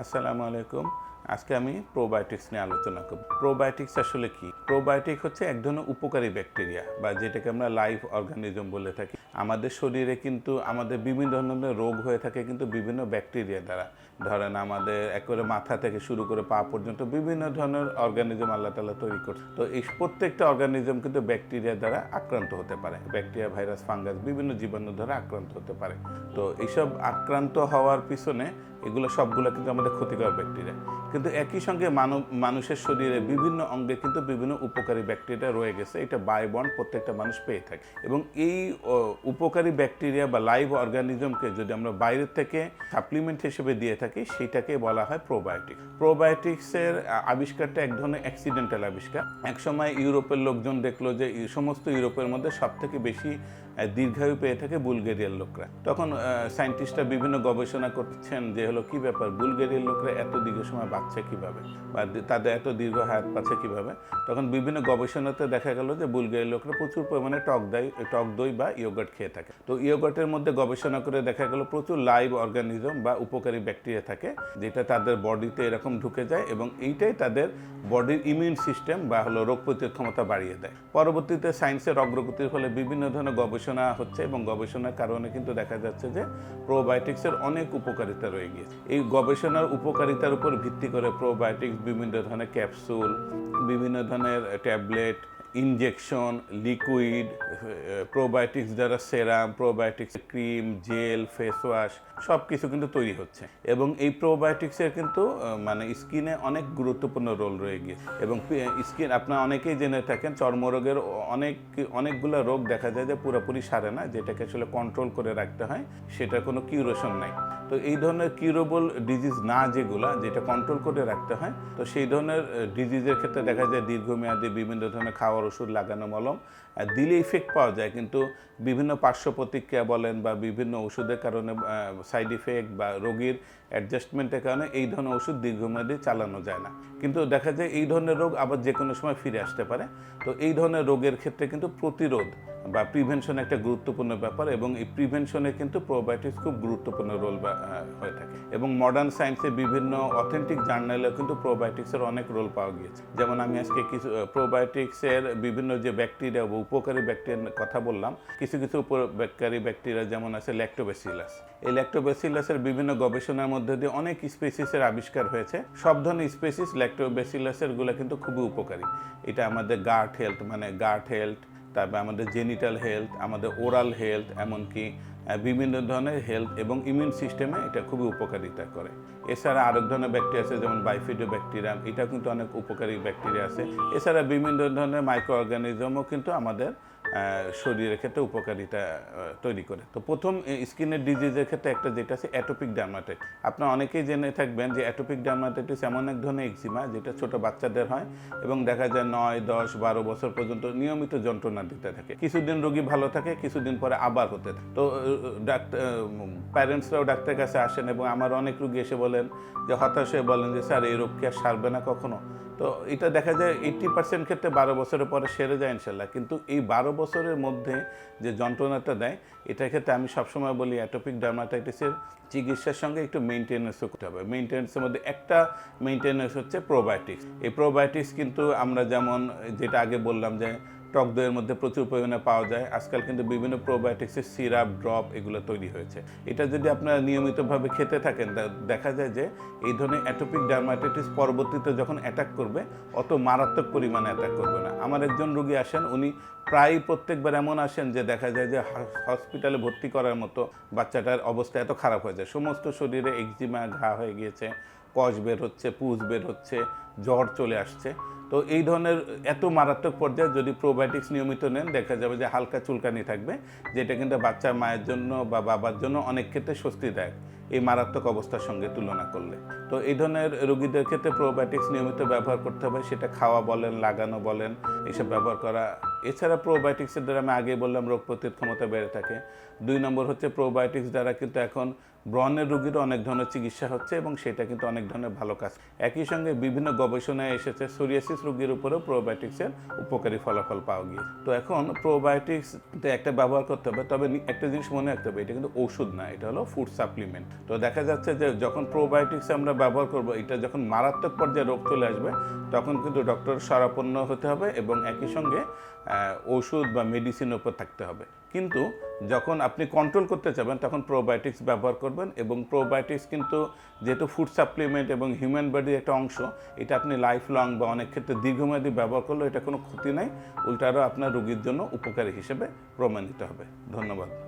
আসসালামু আলাইকুম। আজকে আমি প্রোবায়োটিক্স নিয়ে আলোচনা করব। প্রোবায়োটিক্স আসলে কি? প্রোবায়োটিক হচ্ছে এক ধরনের উপকারী ব্যাকটেরিয়া বা যেটাকে আমরা লাইভ অর্গানিজম বলে থাকি। আমাদের শরীরে কিন্তু আমাদের বিভিন্ন ধরনের রোগ হয়ে থাকে কিন্তু বিভিন্ন ব্যাকটেরিয়া দ্বারা। ধরেন আমাদের একেবারে মাথা থেকে শুরু করে পা পর্যন্ত বিভিন্ন ধরনের অর্গানিজম আল্লাহ তালা তৈরি করছে। তো এই প্রত্যেকটা অর্গানিজম কিন্তু ব্যাকটেরিয়া দ্বারা আক্রান্ত হতে পারে। ব্যাকটেরিয়া ভাইরাস ফাঙ্গাস বিভিন্ন জীবাণু দ্বারা আক্রান্ত হতে পারে। তো এইসব আক্রান্ত হওয়ার পিছনে এগুলো সবগুলো কিন্তু আমাদের ক্ষতিকর ব্যাকটেরিয়া কিন্তু একই সঙ্গে মানব মানুষের শরীরে বিভিন্ন অঙ্গে কিন্তু বিভিন্ন উপকারী ব্যাকটেরিয়া রয়ে গেছে। এটা বায়বন প্রত্যেকটা মানুষ পেয়ে থাকে। এবং এই উপকারী ব্যাকটেরিয়া বা লাইভ অর্গানিজমকে যদি আমরা বাইরের থেকে সাপ্লিমেন্ট হিসেবে দিয়ে থাকি, সেটাকে বলা হয় প্রোবায়োটিক। প্রোবায়োটিক্সের আবিষ্কারটা এক ধরনের অ্যাক্সিডেন্টাল আবিষ্কার। একসময় ইউরোপের লোকজন দেখল যে সমস্ত ইউরোপের মধ্যে সব থেকে বেশি দীর্ঘায়ু পেয়ে থাকে বুলগেরিয়ার লোকরা। তখন সায়েন্টিস্টরা বিভিন্ন গবেষণা করছেন যে হলো, কি ব্যাপার? বুলগেরিয়ার লোকরা এত দীর্ঘ সময় বাঁচছে কীভাবে? বা তাদের এত দীর্ঘ হায়াত পাচ্ছে কীভাবে? তখন বিভিন্ন গবেষণাতে দেখা গেল যে বুলগেরিয়ার লোকরা প্রচুর পরিমাণে টক দই টক দই বা ইয়োগার্ট খেয়ে থাকে। তো ইয়োগার্টের মধ্যে গবেষণা করে দেখা গেল, প্রচুর লাইভ অর্গানিজম বা উপকারী ব্যাকটেরিয়া থাকে, যেটা তাদের বডিতে এরকম ঢুকে যায় এবং এইটাই তাদের বডির ইমিউন সিস্টেম বা হলো রোগ প্রতিরোধ ক্ষমতা বাড়িয়ে দেয়। পরবর্তীতে সায়েন্সের অগ্রগতির ফলে বিভিন্ন ধরনের গবেষণা হচ্ছে এবং গবেষণার কারণে কিন্তু দেখা যাচ্ছে যে প্রোবায়োটিক্সের অনেক উপকারিতা রয়ে গিয়েছে। এই গবেষণার উপকারিতার উপর ভিত্তি করে প্রোবায়োটিক্স বিভিন্ন ধরনের ক্যাপসুল বিভিন্ন ধরনের ট্যাবলেট ইনজেকশন লিকুইড প্রোবায়োটিক্স দ্বারা serum probiotics cream gel face wash সব কিছু কিন্তু তৈরি হচ্ছে। এবং এই প্রোবায়োটিক্সের কিন্তু মানে স্কিনে অনেক গুরুত্বপূর্ণ রোল রয়ে গিয়েছে এবং স্কিন আপনার অনেকেই জেনে থাকেন, চর্মরোগের অনেক, অনেকগুলো রোগ দেখা যায় যে পুরোপুরি সারে না, যেটাকে আসলে কন্ট্রোল করে রাখতে হয় সেটা কোনো কিউরেশন নাই। তো এই ধরনের কিউরেবল ডিজিজ না যেগুলা, যেটা কন্ট্রোল করে রাখতে হয়, তো সেই ধরনের ডিজিজের ক্ষেত্রে দেখা যায় দীর্ঘমেয়াদী বিভিন্ন ধরনের খাওয়ার ওষুধ লাগানো মলম দিলে ইফেক্ট পাওয়া যায়। কিন্তু বিভিন্ন পার্শ্ব প্রতিক্রিয়া বলেন বা বিভিন্ন ওষুধের কারণে সাইড ইফেক্ট বা রোগীর অ্যাডজাস্টমেন্টের কারণে এই ধরনের ওষুধ দীর্ঘমেয়াদী চালানো যায় না। কিন্তু দেখা যায় এই ধরনের রোগ আবার যে কোনো সময় ফিরে আসতে পারে। তো এই ধরনের রোগের ক্ষেত্রে কিন্তু প্রতিরোধ বা প্রিভেনশন একটা গুরুত্বপূর্ণ ব্যাপার এবং এই প্রিভেনশনে কিন্তু প্রোবায়োটিক্স খুব গুরুত্বপূর্ণ রোল হয়ে থাকে। এবং মডার্ন সায়েন্সে বিভিন্ন অথেন্টিক জার্নালেও কিন্তু প্রোবায়োটিক্সের অনেক রোল পাওয়া গিয়েছে। যেমন আমি আজকে কিছু প্রোবায়োটিক্সের বিভিন্ন যে ব্যাকটেরিয়া বা উপকারী ব্যাকটেরিয়ার কথা বললাম, কিছু কিছু উপকারী ব্যাকটেরিয়া যেমন আছে ল্যাক্টোবেসিলাস এই ল্যাক্টোবেসিলাসের বিভিন্ন গবেষণার মধ্যে দিয়ে অনেক স্পেসিসের আবিষ্কার হয়েছে। সব ধরনের স্পেসিস ল্যাক্টোবেসিলাসেরগুলো কিন্তু খুবই উপকারী। এটা আমাদের গার্ড হেলথ মানে গার্ড হেলথ তারপর আমাদের জেনিটাল হেলথ আমাদের ওরাল হেলথ এমনকি বিভিন্ন ধরনের হেলথ এবং ইমিউন সিস্টেমে এটা খুবই উপকারিতা করে। এছাড়া আরেক ধরনের ব্যাকটেরিয়া আছে, যেমন বাইফিডো ব্যাকটেরিয়া এটা কিন্তু অনেক উপকারী ব্যাকটেরিয়া আছে। এছাড়া বিভিন্ন ধরনের মাইক্রো অর্গানিজমও কিন্তু আমাদের শরীরের ক্ষেত্রে উপকারিতা তৈরি করে। তো প্রথম স্কিনের ডিজিজের ক্ষেত্রে একটা যেটা আছে অ্যাটোপিক ডার্মাটাইট আপনারা অনেকেই জেনে থাকবেন যে অ্যাটোপিক ডার্মাটাইটিস এমন এক ধরনের এক্সিমা যেটা ছোট বাচ্চাদের হয় এবং দেখা যায় নয়, দশ, বারো বছর পর্যন্ত নিয়মিত যন্ত্রণা দিতে থাকে। কিছুদিন রোগী ভালো থাকে, কিছুদিন পরে আবার হতে থাকে। তো ডাক্তার প্যারেন্টসরাও ডাক্তারের কাছে আসেন এবং আমার অনেক রোগী এসে বলেন যে, হতাশ হয়ে বলেন যে, স্যার, এই রোগ কি আর সারবে না কখনো? তো এটা দেখা যায় এইট্টি পার্সেন্ট ক্ষেত্রে বারো বছরের পরে সেরে যায় ইনশাল্লাহ। কিন্তু এই বারো বছরের মধ্যে যে যন্ত্রণাটা দেয়, এটার ক্ষেত্রে আমি সবসময় বলি অ্যাটোপিক ডার্মাটাইটিসের চিকিৎসার সঙ্গে একটু মেনটেন্যান্সও করতে হবে। মেনটেন্যান্সের মধ্যে একটা মেনটেন্যান্স হচ্ছে প্রোবায়োটিক্স এই প্রোবায়োটিক্স কিন্তু আমরা যেমন, যেটা আগে বললাম যে টক দইয়ের মধ্যে প্রচুর পরিমাণে পাওয়া যায়। আজকাল কিন্তু বিভিন্ন প্রোবায়োটিক্সের সিরাপ ড্রপ এগুলো তৈরি হয়েছে। এটা যদি আপনারা নিয়মিতভাবে খেতে থাকেন দেখা যায় যে এই ধরনের অ্যাটোপিক ডার্মাটাইটিস পরবর্তীতে যখন অ্যাটাক করবে, অত মারাত্মক পরিমাণে অ্যাটাক করবে না। আমার একজন রোগী আসেন, উনি প্রায় প্রত্যেকবার এমন আসেন যে দেখা যায় যে হসপিটালে ভর্তি করার মতো বাচ্চাটার অবস্থা এত খারাপ হয়ে যায়। সমস্ত শরীরে এক্সিমা ঘা হয়ে গিয়েছে, কষ বের হচ্ছে পুজ বের হচ্ছে, জ্বর চলে আসছে। তো এই ধরনের এত মারাত্মক পর্যায়ে যদি প্রোবায়োটিক্স নিয়মিত নেন, দেখা যাবে যে হালকা চুলকানি থাকবে, যেটা কিন্তু বাচ্চা মায়ের জন্য বা বাবার জন্য অনেক ক্ষেত্রে স্বস্তিদায়ক। এই মারাত্মক অবস্থার সঙ্গে তুলনা করলে। তো এই ধরনের রোগীদের ক্ষেত্রে প্রোবায়োটিক্স নিয়মিত ব্যবহার করতে হবে, সেটা খাওয়া বলেন, লাগানো বলেন এইসব ব্যবহার করা। এছাড়া প্রোবায়োটিক্সের দ্বারা আমি আগে বললাম, রোগ প্রতিরোধ ক্ষমতা বেড়ে থাকে। দুই নম্বর হচ্ছে প্রোবায়োটিক্স দ্বারা কিন্তু এখন ব্রণের রোগীরও অনেক ধরনের চিকিৎসা হচ্ছে এবং সেটা কিন্তু অনেক ধরনের ভালো কাজ। একই সঙ্গে বিভিন্ন গবেষণায় এসেছে, সোরিয়াসিস রোগীর উপরেও প্রোবায়োটিক্সের উপকারী ফলাফল পাওয়া গিয়ে তো এখন প্রোবায়োটিক্স একটা ব্যবহার করতে হবে, তবে একটা জিনিস মনে রাখতে হবে, এটা কিন্তু ওষুধ না, এটা হলো ফুড সাপ্লিমেন্ট তো দেখা যাচ্ছে যে যখন প্রোবায়োটিক্স আমরা ব্যবহার করব, এটা যখন মারাত্মক পর্যায়ে রোগ চলে আসবে, তখন কিন্তু ডক্টর সরাপন্ন হতে হবে এবং একই সঙ্গে ওষুধ বা মেডিসিনের উপর থাকতে হবে। কিন্তু যখন আপনি কন্ট্রোল করতে চাবেন তখন প্রোবায়োটিক্স ব্যবহার করবেন এবং প্রোবায়োটিক্স কিন্তু যেহেতু ফুড সাপ্লিমেন্ট এবং হিউম্যান বডির একটা অংশ, এটা আপনি লাইফ লং বা অনেক ক্ষেত্রে দীর্ঘমেয়াদী ব্যবহার করলেও এটা কোনো ক্ষতি নাই। উল্টারও আপনার রোগীর জন্য উপকারী হিসেবে প্রমাণিত হবে। ধন্যবাদ।